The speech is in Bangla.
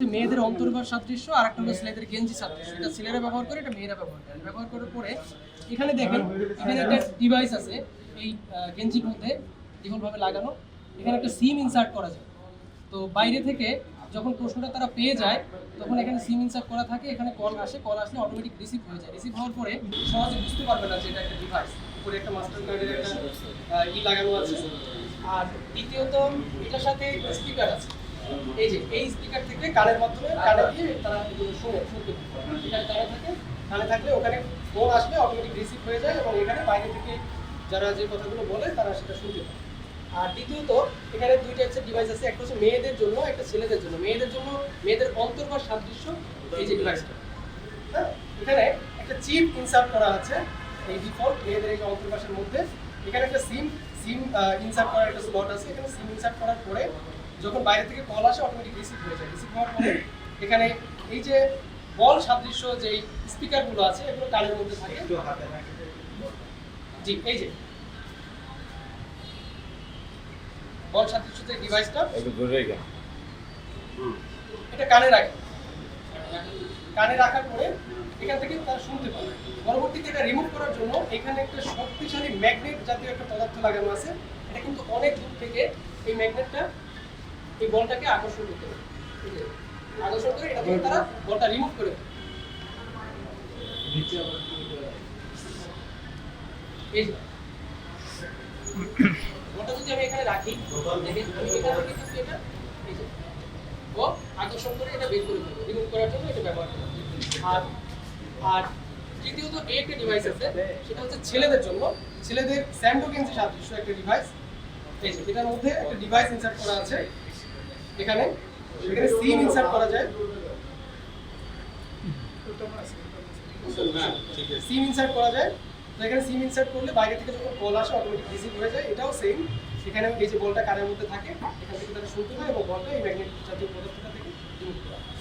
মেয়েদের অন্তর্বাস সাদৃশ্য, আর একটা হলো ছেলেদের গেঞ্জি সাদৃশ্য। এটা ছেলেরা ব্যবহার করে, এটা মেয়েরা ব্যবহার করে। ব্যবহার করার পরে এখানে দেখেন, এখানে একটা ডিভাইস আছে, এই গেঞ্জির মধ্যে দ্বিগুণভাবে লাগানো। এখানে একটা সিম ইনসার্ট করা যায়। তো বাইরে থেকে যখন প্রশ্নটা তারা পেয়ে যায়, তখন এখানে সিম ইনসার্ট করা থাকে, এখানে কল আসে। কল আসলে অটোমেটিক রিসিভ হয়ে যায়। রিসিভ হওয়ার পরে সহজে বুঝতে পারবে না যে এটা একটা ডিভাইস উপরে একটা মাস্টার কার্ডের একটা ই লাগানো আছে। আর দ্বিতীয়ত, এটার সাথে স্পিকার আছে। এই যে, এই স্পিকার থেকে কানের মাধ্যমে কানে দিয়ে তারা শুনে শুনতে। এখানে কানে থাকে, কানে থাকলে ওখানে ফোন আসলে অটোমেটিক রিসিভ হয়ে যায় এবং এখানে বাইরে থেকে যারা যে কথাগুলো বলে তারা সেটা শুনতে পায় আর দ্বিতীয়ত, এখানে দুই টাইপসের ডিভাইস আছে। একটা হচ্ছে মেয়েদের জন্য, একটা ছেলেদের জন্য। মেয়েদের জন্য, মেয়েদের অন্তর বা সাদৃশ্য এই যে ডিভাইসটা হ্যাঁ? এখানে একটা চিপ ইনসার্ট করা আছে, এই ডিফল্ট মেয়েদের এই অন্তর্বাসের মধ্যে। এখানে একটা সিম সিম ইনসার্ট করার একটা স্লট আছে। এখানে সিম ইনসার্ট করার পরে যখন বাইরে থেকে কল আসে অটোমেটিক রিসিভ হয়ে যায়। রিসিভ হওয়ার পরে এখানে এই যে বল সাদৃশ্য যে স্পিকারগুলো আছে এগুলো কানের মধ্যে থাকে। জি এই যে। বল সাদৃশ্য যে ডিভাইসটা এটা কানে রাখে। কানে রাখার পরে এখান থেকে তারা শুনতে পাবে। পরবর্তীতে এটা রিমুভ করার জন্য এখানে একটা শক্তিশালী ম্যাগনেট জাতীয় একটা পদার্থ লাগানো আছে। এটা কিন্তু অনেক দূর থেকে এই ম্যাগনেটটা এই বলটাকে আকর্ষণ করতে পারে আকর্ষণ করে এটা থেকে তারা বলটা রিমুভ করে এই বলটা যদি আমি এখানে রাখি দেখেন আমি এখান কিন্তু এটা এই যে, ও আকর্ষণ করে এটা বের করে দেবে রিমুভ করার জন্য এটা ব্যবহার করা আর আর তৃতীয়ত এই একটা ডিভাইস আছে সেটা হচ্ছে ছেলেদের জন্য। ছেলেদের স্যান্ডো গেঞ্জি সাদৃশ্য একটা ডিভাইস এই যে এটার মধ্যে একটা ডিভাইস ইনসার্ট করা আছে। এখানে? এখানে সিম ইনসার্ট করা যায়। সিম ইনসার্ট করা যায়। তো এখানে সিম ইনসার্ট করলে বাইরে থেকে যখন কল আসে অটোমেটিক রিসিভ হয়ে যায়। এটাও সেম সেখানে এই যে বলটা কানের মধ্যে থাকে এখান থেকে তারা শুনতে পায় এবং বলটা এই ম্যাগনেট জাতীয় পদার্থটা থেকে রিমুভ করা হয়।